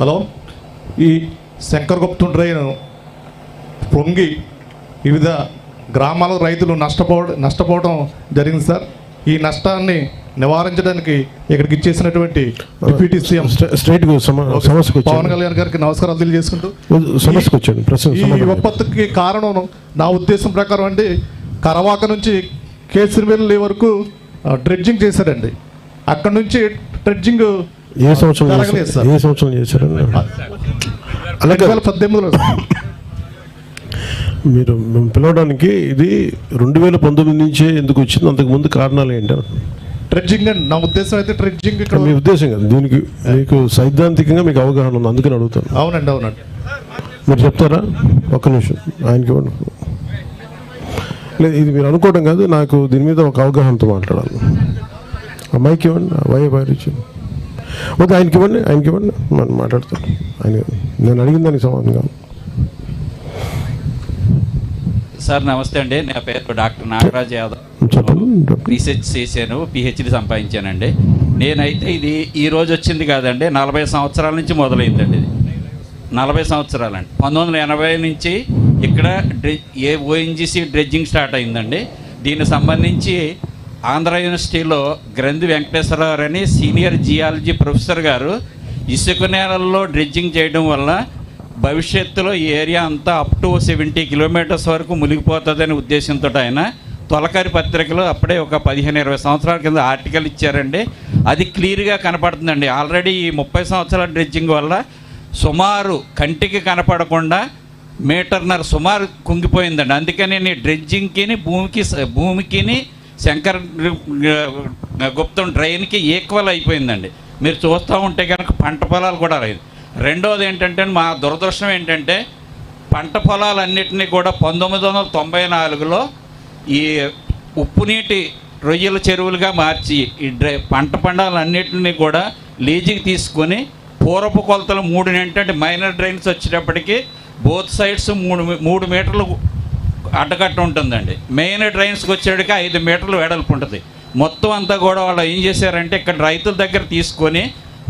Hello? ఈ Shankaraguptam drain పొంగి వివిధ గ్రామాల రైతులు నష్టపో నష్టపోవడం జరిగింది సార్. ఈ నష్టాన్ని నివారించడానికి ఇక్కడికి ఇచ్చేసినటువంటి డిప్యూటీ సీఎం సమస్యకు పవన్ కళ్యాణ్ గారికి నమస్కారాలు తెలియజేసుకుంటూ సమస్యకు వచ్చాను ప్రశ్న ఈ. విపత్తుకి కారణం నా ఉద్దేశం ప్రకారం అండి కరవాక నుంచి కేసరివెల్లి వరకు డ్రెడ్జింగ్ చేశారండి అక్కడ నుంచి డ్రెడ్జింగ్ ఏ సంవత్సరం ఏ సంవత్సరం చేశారు? అలాగే పద్దెనిమిదిలో మీరు మేము పిలవడానికి ఇది రెండు వేల పంతొమ్మిది నుంచే ఎందుకు వచ్చింది? అంతకు ముందు కారణాలు ఏంటి? డ్రెడ్జింగ్ అండి. నా ఉద్దేశం అయితే డ్రెడ్జింగ్ ఇక్కడ మీ ఉద్దేశం కదా. దీనికి మీకు సైద్ధాంతికంగా మీకు అవగాహన ఉంది. అందుకని అడుగుతాను. అవునండి అవునండి. మీరు చెప్తారా? ఒక్క నిమిషం. ఆయనకి ఇవ్వండి. లేదు ఇది మీరు అనుకోవడం కాదు. నాకు దీని మీద ఒక అవగాహనతో మాట్లాడాలి. మైక్ ఇవ్వండి. ఆ వై వైర్ ఇచ్చింది. వద్దు ఆయనకి ఇవ్వండి ఆయనకి ఇవ్వండి. మనం మాట్లాడతాను ఆయన నేను అడిగిన దానికి సమాధానం కాదు సార్ నమస్తే అండి. నా పేరు డాక్టర్ నాగరాజ్ యాదవ్. రీసెర్చ్ చేశాను పిహెచ్డి సంపాదించానండి. నేనైతే ఇది ఈ రోజు వచ్చింది కాదండి నలభై సంవత్సరాల నుంచి మొదలైందండి ఇది. నలభై సంవత్సరాలండి. పంతొమ్మిది వందల ఎనభై నుంచి ఇక్కడ డ్రె ఏ ఓఎన్జీసీ డ్రెడ్జింగ్ స్టార్ట్ అయిందండి. దీనికి సంబంధించి ఆంధ్ర యూనివర్సిటీలో గ్రంథి వెంకటేశ్వరరావు అని సీనియర్ జియాలజీ ప్రొఫెసర్ గారు ఇసుక నేలల్లో డ్రెడ్జింగ్ చేయడం వల్ల భవిష్యత్తులో ఈ ఏరియా అంతా అప్ టు సెవెంటీ కిలోమీటర్స్ వరకు మునిగిపోతుందనే ఉద్దేశంతో ఆయన తొలకరి పత్రికలో అప్పుడే ఒక పదిహేను ఇరవై సంవత్సరాల కింద ఆర్టికల్ ఇచ్చారండి. అది క్లియర్గా కనపడుతుందండి. ఆల్రెడీ ఈ ముప్పై సంవత్సరాల డ్రెడ్జింగ్ వల్ల సుమారు కంటికి కనపడకుండా మీటర్నర సుమారు కుంగిపోయిందండి. అందుకని నేను డ్రెడ్జింగ్కిని భూమికి భూమికిని శంకర్ గుప్తం డ్రైన్కి ఈక్వల్ అయిపోయిందండి. మీరు చూస్తూ ఉంటే కనుక పంట పొలాలు కూడా లేదు. రెండోది ఏంటంటే మా దురదృష్టం ఏంటంటే పంట పొలాలన్నింటినీ కూడా పంతొమ్మిది వందల తొంభై నాలుగులో ఈ ఉప్పు నీటి రొయ్యల చెరువులుగా మార్చి ఈ డ్రై పంట పండాలన్నింటినీ కూడా లీజుకి తీసుకొని పూర్వపు కొలతలు మూడు ఏంటంటే మైనర్ డ్రైన్స్ వచ్చేటప్పటికి బోత్ సైడ్స్ మూడు మూడు మీటర్లు అడ్డకట్ట ఉంటుందండి. మెయిన్ డ్రైన్స్కి వచ్చేటికి ఐదు మీటర్లు వెడల్పు ఉంటుంది. మొత్తం అంతా కూడా వాళ్ళు ఏం చేశారంటే ఇక్కడ రైతుల దగ్గర తీసుకొని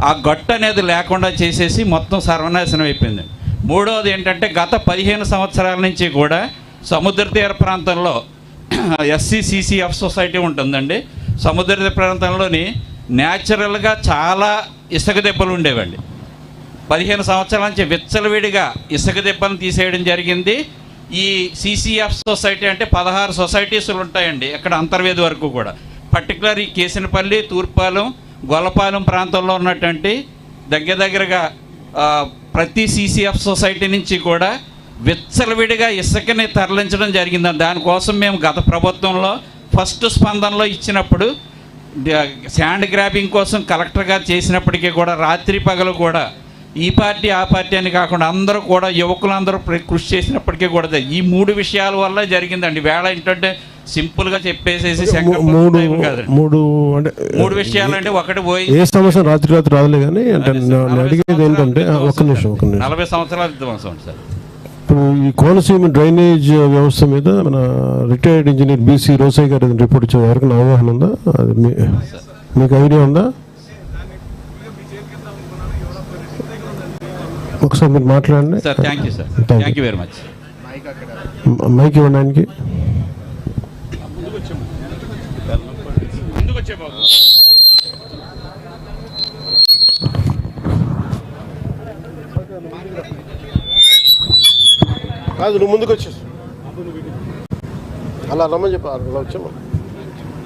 ఆ గట్టు అనేది లేకుండా చేసేసి మొత్తం సర్వనాశనం అయిపోయింది. మూడవది ఏంటంటే గత పదిహేను సంవత్సరాల నుంచి కూడా సముద్ర తీర ప్రాంతంలో ఎస్సీసీసీఎఫ్ సొసైటీ ఉంటుందండి. సముద్ర తీర ప్రాంతంలోని న్యాచురల్గా చాలా ఇసుక దెబ్బలు ఉండేవండి. పదిహేను సంవత్సరాల నుంచి విచ్చలవిడిగా ఇసుక దెబ్బను తీసేయడం జరిగింది. ఈ సిసిఎఫ్ సొసైటీ అంటే పదహారు సొసైటీసులు ఉంటాయండి ఇక్కడ అంతర్వేది వరకు కూడా. పర్టికులర్ ఈ కేసినపల్లి తూర్పాలెం గొల్లపాలెం ప్రాంతంలో ఉన్నటువంటి దగ్గర దగ్గరగా ప్రతి సిసిఎఫ్ సొసైటీ నుంచి కూడా విచ్చలవిడిగా ఇసుకని తరలించడం జరిగిందండి దానికోసం మేము గత ప్రభుత్వంలో ఫస్ట్ స్పందనలో ఇచ్చినప్పుడు శాండ్ గ్రాబింగ్ కోసం కలెక్టర్ గారు చేసినప్పటికీ కూడా రాత్రి పగలు కూడా ఈ పార్టీ ఆ పార్టీ అని కాకుండా అందరూ కూడా యువకులందరూ కృషి చేసినప్పటికీ కూడా ఈ మూడు విషయాల వల్ల జరిగిందండి. వేళ ఏంటంటే సింపుల్గా చెప్పేసేసి మూ- శంకరపురం మూడు. మూడు అంటే మూడు విషయాలంటే ఒకటి పోయి ఏ సమస్య రాత్రి రాత్రి రాదులే కానీ అంటే అడిగేది ఏంటంటే ఆ, ఒక్క నిమిషం ఒక్క నిమిషం. నలభై సంవత్సరాల సార్ ఇప్పుడు ఈ కోనసీమ డ్రైనేజ్ వ్యవస్థ మీద మన రిటైర్డ్ ఇంజనీర్ బీసీ రోసయ్య గారు రిపోర్ట్ ఇచ్చే ఎవరికి అవగాహన ఉందా? అది మీకు ఐడియా ఉందా? ఒకసారి మీరు మాట్లాడండి. Sir thank you sir. Thank you very much mike ఇవ్వండి ఆయనకి. కాదు నువ్వు ముందుకు వచ్చేసి అలా రమ్మని చెప్పి అలా వచ్చాము